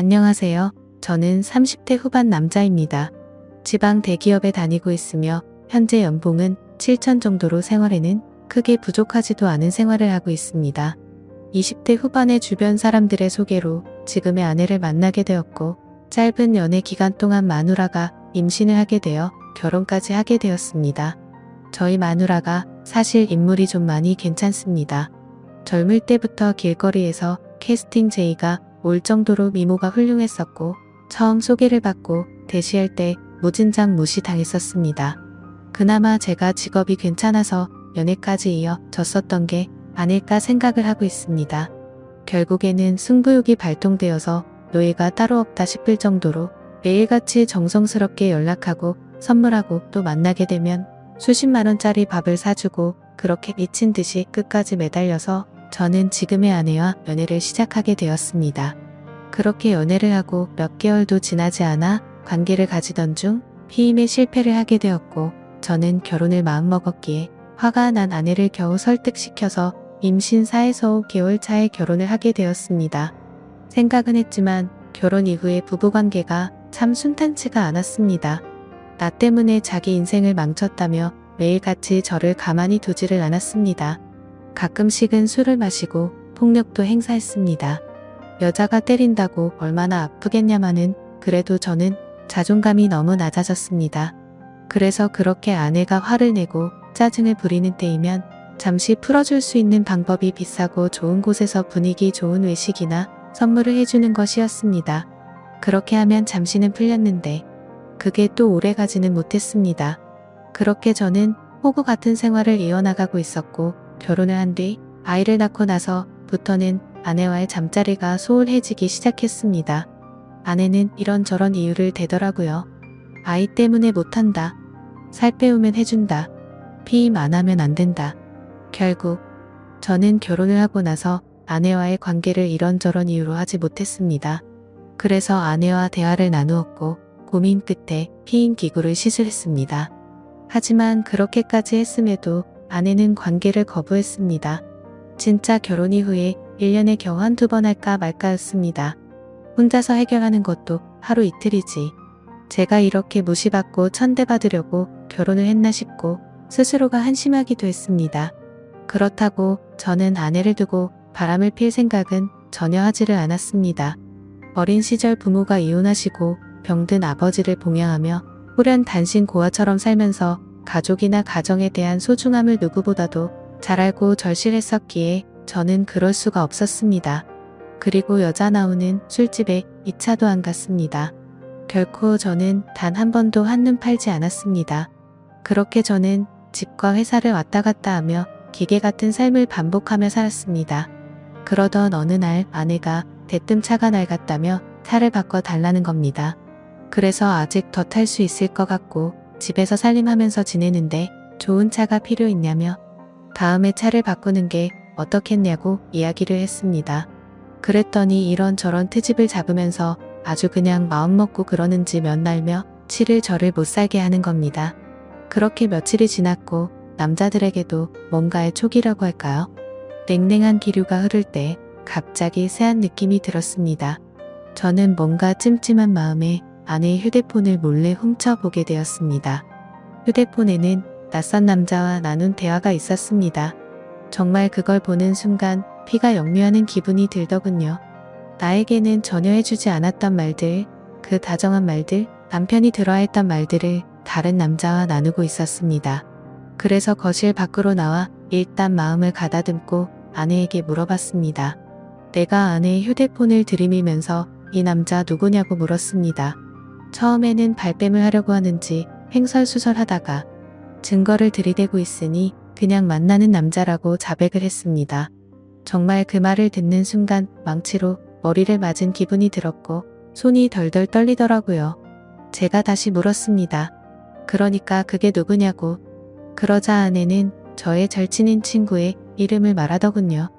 안녕하세요. 저는 30대 후반 남자입니다. 지방 대기업에 다니고 있으며 현재 연봉은 7천 정도로 생활에는 크게 부족하지도 않은 생활을 하고 있습니다. 20대 후반의 주변 사람들의 소개로 지금의 아내를 만나게 되었고 짧은 연애 기간 동안 마누라가 임신을 하게 되어 결혼까지 하게 되었습니다. 저희 마누라가 사실 인물이 좀 많이 괜찮습니다. 젊을 때부터 길거리에서 캐스팅 제의가 올 정도로 미모가 훌륭했었고 처음 소개를 받고 대시할 때 무진장 무시당했었습니다. 그나마 제가 직업이 괜찮아서 연애까지 이어졌었던 게 아닐까 생각을 하고 있습니다. 결국에는 승부욕이 발동되어서 노예가 따로 없다 싶을 정도로 매일같이 정성스럽게 연락하고 선물하고 또 만나게 되면 수십만 원짜리 밥을 사주고 그렇게 미친 듯이 끝까지 매달려서 저는 지금의 아내와 연애를 시작하게 되었습니다. 그렇게 연애를 하고 몇 개월도 지나지 않아 관계를 가지던 중 피임에 실패를 하게 되었고 저는 결혼을 마음먹었기에 화가 난 아내를 겨우 설득시켜서 임신 4에서 5개월 차에 결혼을 하게 되었습니다. 생각은 했지만 결혼 이후의 부부관계가 참 순탄치가 않았습니다. 나 때문에 자기 인생을 망쳤다며 매일같이 저를 가만히 두지를 않았습니다. 가끔씩은 술을 마시고 폭력도 행사했습니다. 여자가 때린다고 얼마나 아프겠냐마는 그래도 저는 자존감이 너무 낮아졌습니다. 그래서 그렇게 아내가 화를 내고 짜증을 부리는 때이면 잠시 풀어줄 수 있는 방법이 비싸고 좋은 곳에서 분위기 좋은 외식이나 선물을 해주는 것이었습니다. 그렇게 하면 잠시는 풀렸는데 그게 또 오래 가지는 못했습니다. 그렇게 저는 호구 같은 생활을 이어나가고 있었고 결혼을 한 뒤 아이를 낳고 나서부터는 아내와의 잠자리가 소홀해지기 시작했습니다. 아내는 이런저런 이유를 대더라고요. 아이 때문에 못한다. 살 빼우면 해준다. 피임 안 하면 안 된다. 결국 저는 결혼을 하고 나서 아내와의 관계를 이런저런 이유로 하지 못했습니다. 그래서 아내와 대화를 나누었고 고민 끝에 피임 기구를 시술했습니다. 하지만 그렇게까지 했음에도 아내는 관계를 거부했습니다. 진짜 결혼 이후에 1년에 겨우 한두 번 할까 말까였습니다. 혼자서 해결하는 것도 하루 이틀이지. 제가 이렇게 무시받고 천대받으려고 결혼을 했나 싶고 스스로가 한심하기도 했습니다. 그렇다고 저는 아내를 두고 바람을 필 생각은 전혀 하지를 않았습니다. 어린 시절 부모가 이혼하시고 병든 아버지를 봉양하며 후련 단신 고아처럼 살면서 가족이나 가정에 대한 소중함을 누구보다도 잘 알고 절실했었기에 저는 그럴 수가 없었습니다. 그리고 여자 나오는 술집에 2차도 안 갔습니다. 결코 저는 단 한 번도 한눈 팔지 않았습니다. 그렇게 저는 집과 회사를 왔다 갔다 하며 기계 같은 삶을 반복하며 살았습니다. 그러던 어느 날 아내가 대뜸 차가 낡았다며 차를 바꿔 달라는 겁니다. 그래서 아직 더 탈 수 있을 것 같고 집에서 살림하면서 지내는데 좋은 차가 필요 있냐며 다음에 차를 바꾸는 게 어떻겠냐고 이야기를 했습니다. 그랬더니 이런저런 트집을 잡으면서 아주 그냥 마음먹고 그러는지 몇 날며 치를 저를 못 살게 하는 겁니다. 그렇게 며칠이 지났고 남자들에게도 뭔가의 촉이라고 할까요? 냉랭한 기류가 흐를 때 갑자기 새한 느낌이 들었습니다. 저는 뭔가 찜찜한 마음에 아내의 휴대폰을 몰래 훔쳐보게 되었습니다. 휴대폰에는 낯선 남자와 나눈 대화가 있었습니다. 정말 그걸 보는 순간 피가 역류하는 기분이 들더군요. 나에게는 전혀 해주지 않았던 말들, 그 다정한 말들, 남편이 들어했던 말들을 다른 남자와 나누고 있었습니다. 그래서 거실 밖으로 나와 일단 마음을 가다듬고 아내에게 물어봤습니다. 내가 아내의 휴대폰을 들이밀면서 이 남자 누구냐고 물었습니다. 처음에는 발뺌을 하려고 하는지 횡설수설하다가 증거를 들이대고 있으니 그냥 만나는 남자라고 자백을 했습니다. 정말 그 말을 듣는 순간 망치로 머리를 맞은 기분이 들었고 손이 덜덜 떨리더라고요. 제가 다시 물었습니다. 그러니까 그게 누구냐고. 그러자 아내는 저의 절친인 친구의 이름을 말하더군요.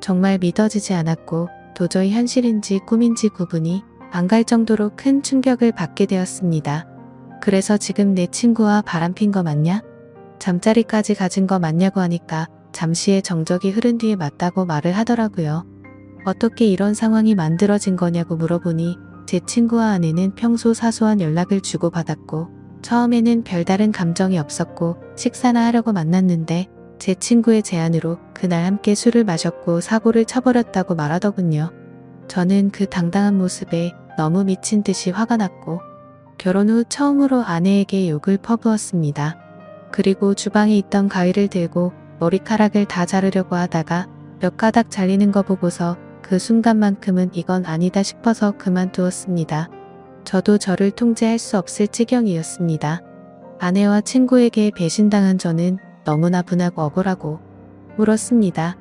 정말 믿어지지 않았고 도저히 현실인지 꿈인지 구분이 안갈 정도로 큰 충격을 받게 되었습니다. 그래서 지금 내 친구와 바람핀 거 맞냐? 잠자리까지 가진 거 맞냐고 하니까 잠시의 정적이 흐른 뒤에 맞다고 말을 하더라고요. 어떻게 이런 상황이 만들어진 거냐고 물어보니 제 친구와 아내는 평소 사소한 연락을 주고받았고 처음에는 별다른 감정이 없었고 식사나 하려고 만났는데 제 친구의 제안으로 그날 함께 술을 마셨고 사고를 쳐버렸다고 말하더군요. 저는 그 당당한 모습에 너무 미친 듯이 화가 났고 결혼 후 처음으로 아내에게 욕을 퍼부었습니다. 그리고 주방에 있던 가위를 들고 머리카락을 다 자르려고 하다가 몇 가닥 잘리는 거 보고서 그 순간만큼은 이건 아니다 싶어서 그만두었습니다. 저도 저를 통제할 수 없을 지경이었습니다. 아내와 친구에게 배신당한 저는 너무나 분하고 억울하고 울었습니다.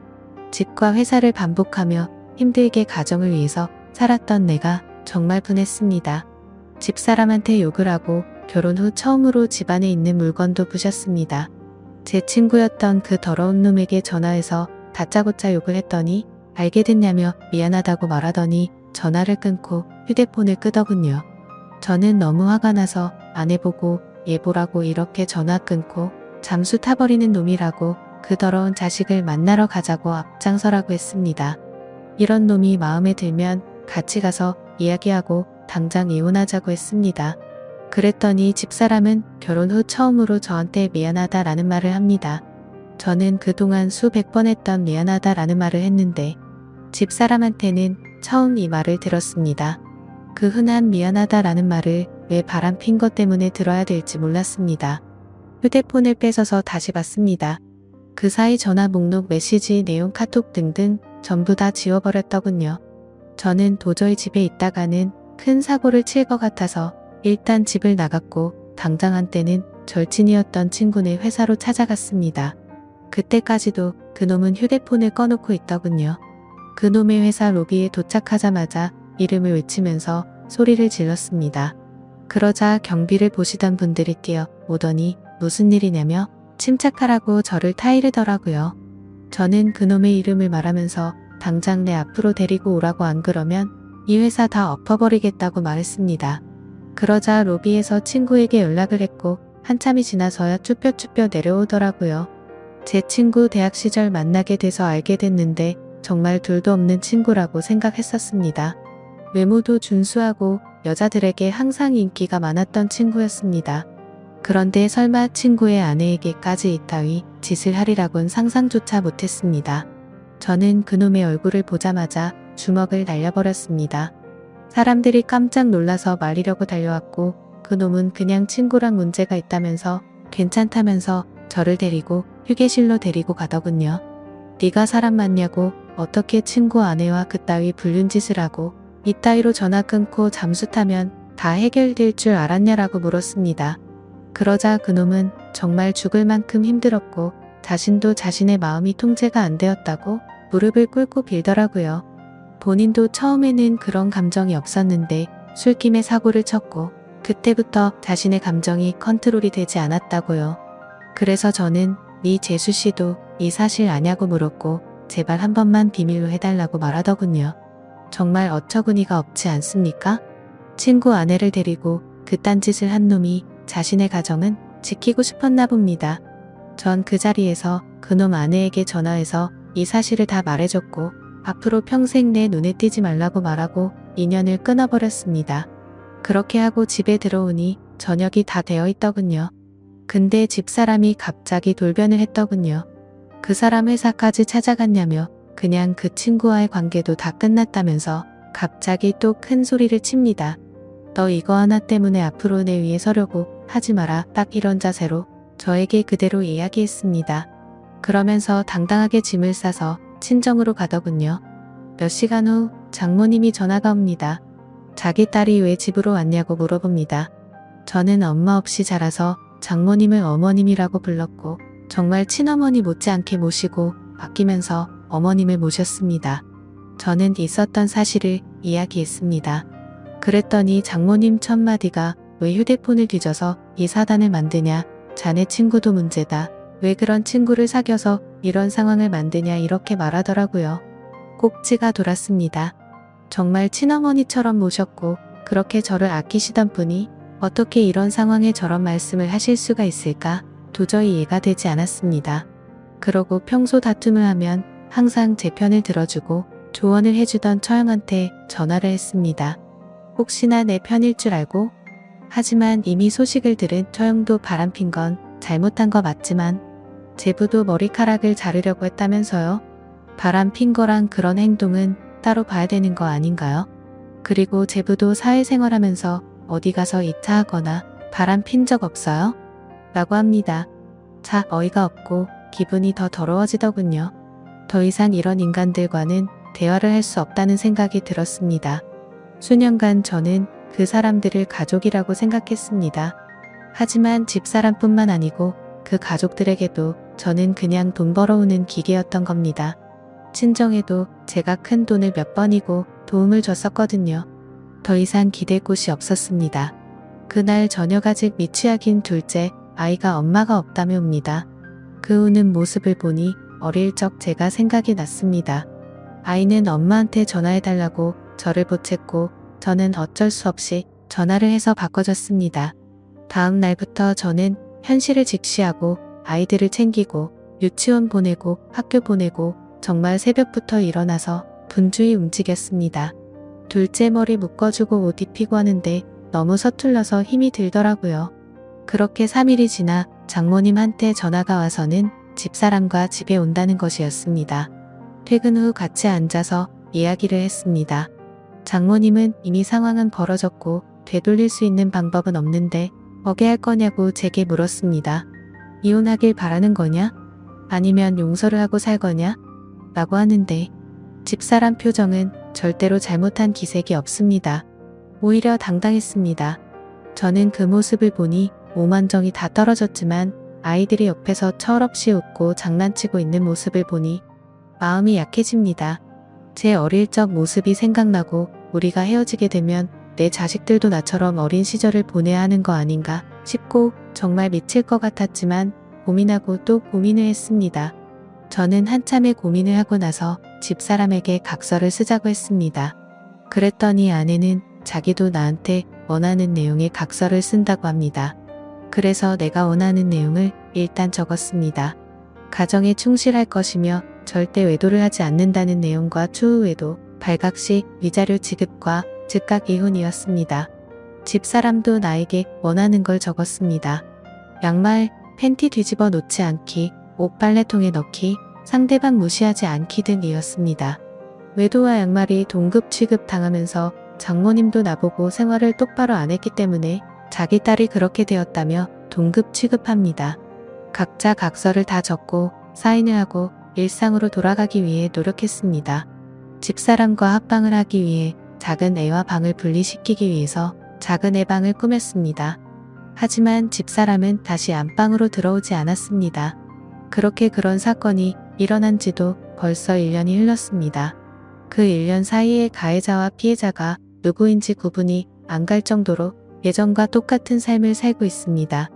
집과 회사를 반복하며 힘들게 가정을 위해서 살았던 내가 정말 분했습니다. 집사람한테 욕을 하고 결혼 후 처음으로 집안에 있는 물건도 부셨습니다. 제 친구였던 그 더러운 놈에게 전화해서 다짜고짜 욕을 했더니 알게 됐냐며 미안하다고 말하더니 전화를 끊고 휴대폰을 끄더군요. 저는 너무 화가 나서 아내 보고 얘 보라고 이렇게 전화 끊고 잠수 타버리는 놈이라고 그 더러운 자식을 만나러 가자고 앞장서라고 했습니다. 이런 놈이 마음에 들면 같이 가서 이야기하고 당장 이혼하자고 했습니다. 그랬더니 집사람은 결혼 후 처음으로 저한테 미안하다라는 말을 합니다. 저는 그동안 수백 번 했던 미안하다라는 말을 했는데 집사람한테는 처음 이 말을 들었습니다. 그 흔한 미안하다라는 말을 왜 바람 핀 것 때문에 들어야 될지 몰랐습니다. 휴대폰을 뺏어서 다시 봤습니다. 그 사이 전화 목록 메시지 내용 카톡 등등 전부 다 지워버렸더군요. 저는 도저히 집에 있다가는 큰 사고를 칠 것 같아서 일단 집을 나갔고 당장 한때는 절친이었던 친구네 회사로 찾아갔습니다. 그때까지도 그놈은 휴대폰을 꺼놓고 있더군요. 그놈의 회사 로비에 도착하자마자 이름을 외치면서 소리를 질렀습니다. 그러자 경비를 보시던 분들이 뛰어 오더니 무슨 일이냐며 침착하라고 저를 타이르더라고요. 저는 그놈의 이름을 말하면서 당장 내 앞으로 데리고 오라고 안 그러면 이 회사 다 엎어버리겠다고 말했습니다. 그러자 로비에서 친구에게 연락을 했고 한참이 지나서야 쭈뼛쭈뼛 내려오더라고요. 제 친구 대학 시절 만나게 돼서 알게 됐는데 정말 둘도 없는 친구라고 생각했었습니다. 외모도 준수하고 여자들에게 항상 인기가 많았던 친구였습니다. 그런데 설마 친구의 아내에게까지 이따위 짓을 하리라곤 상상조차 못했습니다. 저는 그놈의 얼굴을 보자마자 주먹을 날려버렸습니다. 사람들이 깜짝 놀라서 말리려고 달려왔고 그놈은 그냥 친구랑 문제가 있다면서 괜찮다면서 저를 데리고 휴게실로 데리고 가더군요. 네가 사람 맞냐고 어떻게 친구 아내와 그따위 불륜 짓을 하고 이따위로 전화 끊고 잠수 타면 다 해결될 줄 알았냐라고 물었습니다. 그러자 그놈은 정말 죽을 만큼 힘들었고 자신도 자신의 마음이 통제가 안 되었다고 무릎을 꿇고 빌더라고요. 본인도 처음에는 그런 감정이 없었는데 술김에 사고를 쳤고 그때부터 자신의 감정이 컨트롤이 되지 않았다고요. 그래서 저는 네 재수 씨도 이 사실 아냐고 물었고 제발 한 번만 비밀로 해달라고 말하더군요. 정말 어처구니가 없지 않습니까? 친구 아내를 데리고 그딴 짓을 한 놈이 자신의 가정은 지키고 싶었나 봅니다. 전 그 자리에서 그놈 아내에게 전화해서 이 사실을 다 말해줬고 앞으로 평생 내 눈에 띄지 말라고 말하고 인연을 끊어버렸습니다. 그렇게 하고 집에 들어오니 저녁이 다 되어 있더군요. 근데 집사람이 갑자기 돌변을 했더군요. 그 사람 회사까지 찾아갔냐며 그냥 그 친구와의 관계도 다 끝났다면서 갑자기 또 큰 소리를 칩니다. 너 이거 하나 때문에 앞으로 내 위에 서려고 하지 마라 딱 이런 자세로 저에게 그대로 이야기했습니다. 그러면서 당당하게 짐을 싸서 친정으로 가더군요. 몇 시간 후 장모님이 전화가 옵니다. 자기 딸이 왜 집으로 왔냐고 물어봅니다. 저는 엄마 없이 자라서 장모님을 어머님이라고 불렀고 정말 친어머니 못지않게 모시고 아끼면서 어머님을 모셨습니다. 저는 있었던 사실을 이야기했습니다. 그랬더니 장모님 첫마디가 왜 휴대폰을 뒤져서 이 사단을 만드냐 자네 친구도 문제다. 왜 그런 친구를 사귀어서 이런 상황을 만드냐 이렇게 말하더라고요. 꼭지가 돌았습니다. 정말 친어머니처럼 모셨고 그렇게 저를 아끼시던 분이 어떻게 이런 상황에 저런 말씀을 하실 수가 있을까 도저히 이해가 되지 않았습니다. 그러고 평소 다툼을 하면 항상 제 편을 들어주고 조언을 해주던 처형한테 전화를 했습니다. 혹시나 내 편일 줄 알고? 하지만 이미 소식을 들은 처형도 바람핀 건 잘못한 거 맞지만 제부도 머리카락을 자르려고 했다면서요? 바람 핀 거랑 그런 행동은 따로 봐야 되는 거 아닌가요? 그리고 제부도 사회생활하면서 어디 가서 2차 하거나 바람 핀 적 없어요? 라고 합니다. 자, 어이가 없고 기분이 더 더러워지더군요. 더 이상 이런 인간들과는 대화를 할 수 없다는 생각이 들었습니다. 수년간 저는 그 사람들을 가족이라고 생각했습니다. 하지만 집사람뿐만 아니고 그 가족들에게도 저는 그냥 돈 벌어오는 기계였던 겁니다. 친정에도 제가 큰 돈을 몇 번이고 도움을 줬었거든요. 더 이상 기댈 곳이 없었습니다. 그날 저녁 아직 미취학인 둘째 아이가 엄마가 없다며 옵니다. 그 우는 모습을 보니 어릴 적 제가 생각이 났습니다. 아이는 엄마한테 전화해달라고 저를 보챘고 저는 어쩔 수 없이 전화를 해서 바꿔줬습니다. 다음 날부터 저는 현실을 직시하고 아이들을 챙기고 유치원 보내고 학교 보내고 정말 새벽부터 일어나서 분주히 움직였습니다. 둘째 머리 묶어주고 옷 입히고 하는데 너무 서툴러서 힘이 들더라고요. 그렇게 3일이 지나 장모님한테 전화가 와서는 집사람과 집에 온다는 것이었습니다. 퇴근 후 같이 앉아서 이야기를 했습니다. 장모님은 이미 상황은 벌어졌고 되돌릴 수 있는 방법은 없는데 어게 할 거냐고 제게 물었습니다. 이혼하길 바라는 거냐? 아니면 용서를 하고 살 거냐? 라고 하는데 집사람 표정은 절대로 잘못한 기색이 없습니다. 오히려 당당했습니다. 저는 그 모습을 보니 오만정이 다 떨어졌지만 아이들이 옆에서 철없이 웃고 장난치고 있는 모습을 보니 마음이 약해집니다. 제 어릴 적 모습이 생각나고 우리가 헤어지게 되면 내 자식들도 나처럼 어린 시절을 보내야 하는 거 아닌가 싶고 정말 미칠 것 같았지만 고민하고 또 고민을 했습니다. 저는 한참의 고민을 하고 나서 집사람에게 각서를 쓰자고 했습니다. 그랬더니 아내는 자기도 나한테 원하는 내용의 각서를 쓴다고 합니다. 그래서 내가 원하는 내용을 일단 적었습니다. 가정에 충실할 것이며 절대 외도를 하지 않는다는 내용과 추후 외도, 발각 시, 위자료 지급과 즉각 이혼이었습니다. 집사람도 나에게 원하는 걸 적었습니다. 양말, 팬티 뒤집어 놓지 않기, 옷 빨래통에 넣기, 상대방 무시하지 않기 등이었습니다. 외도와 양말이 동급 취급 당하면서 장모님도 나보고 생활을 똑바로 안 했기 때문에 자기 딸이 그렇게 되었다며 동급 취급합니다. 각자 각서를 다 적고 사인을 하고 일상으로 돌아가기 위해 노력했습니다. 집사람과 합방을 하기 위해 작은 애와 방을 분리시키기 위해서 작은 애 방을 꾸몄습니다. 하지만 집사람은 다시 안방으로 들어오지 않았습니다. 그렇게 그런 사건이 일어난 지도 벌써 1년이 흘렀습니다. 그 1년 사이에 가해자와 피해자가 누구인지 구분이 안 갈 정도로 예전과 똑같은 삶을 살고 있습니다.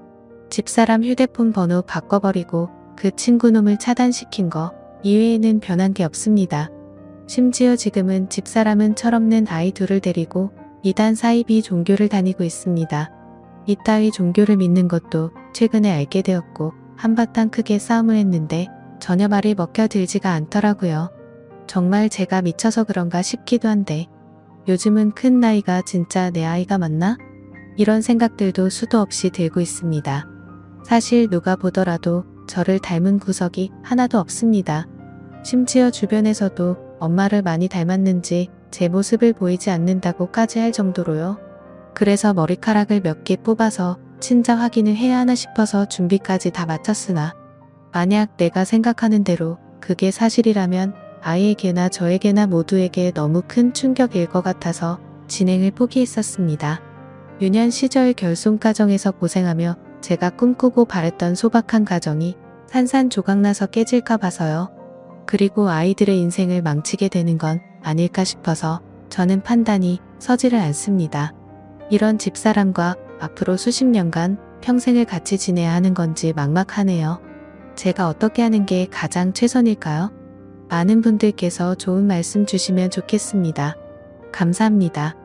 집사람 휴대폰 번호 바꿔버리고 그 친구놈을 차단시킨 거 이외에는 변한 게 없습니다. 심지어 지금은 집사람은 철없는 아이 둘을 데리고 이단 사이비 종교를 다니고 있습니다. 이따위 종교를 믿는 것도 최근에 알게 되었고 한바탕 크게 싸움을 했는데 전혀 말이 먹혀들지가 않더라고요. 정말 제가 미쳐서 그런가 싶기도 한데 요즘은 큰 나이가 진짜 내 아이가 맞나? 이런 생각들도 수도 없이 들고 있습니다. 사실 누가 보더라도 저를 닮은 구석이 하나도 없습니다. 심지어 주변에서도 엄마를 많이 닮았는지 제 모습을 보이지 않는다고까지 할 정도로요. 그래서 머리카락을 몇 개 뽑아서 친자 확인을 해야 하나 싶어서 준비까지 다 마쳤으나 만약 내가 생각하는 대로 그게 사실이라면 아이에게나 저에게나 모두에게 너무 큰 충격일 것 같아서 진행을 포기했었습니다. 유년 시절 결손 가정에서 고생하며 제가 꿈꾸고 바랬던 소박한 가정이 산산조각나서 깨질까 봐서요. 그리고 아이들의 인생을 망치게 되는 건 아닐까 싶어서 저는 판단이 서지를 않습니다. 이런 집사람과 앞으로 수십 년간 평생을 같이 지내야 하는 건지 막막하네요. 제가 어떻게 하는 게 가장 최선일까요? 많은 분들께서 좋은 말씀 주시면 좋겠습니다. 감사합니다.